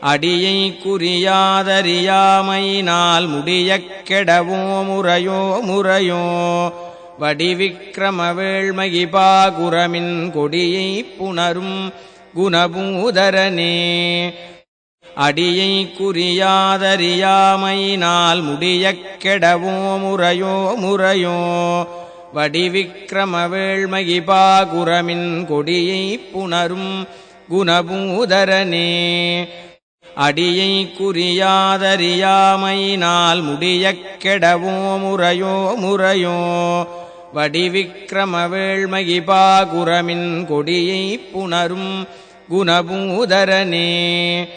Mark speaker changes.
Speaker 1: அடியை குறியாதறியாமையினால் முடியக் கெடவோ முறையோ முறையோ. வடிவிக்கிரம வேள்மகிபாகுரமின் கொடியை புணரும் குணபூதரனே. அடியை குறியாதறியாமையினால் முடியக் கெடவோ முறையோ முறையோ. வடிவிக்கிரம வேள்மகிபாகுரமின் கொடியை புணரும் குணபூதரனே. அடியை குறியாதறியாமையினால் முடியக் கெடவோ முறையோ முறையோ. வடிவிக்கிரம வேள்மகிபாகுரமின் கொடியை புணரும் குணபூதரனே.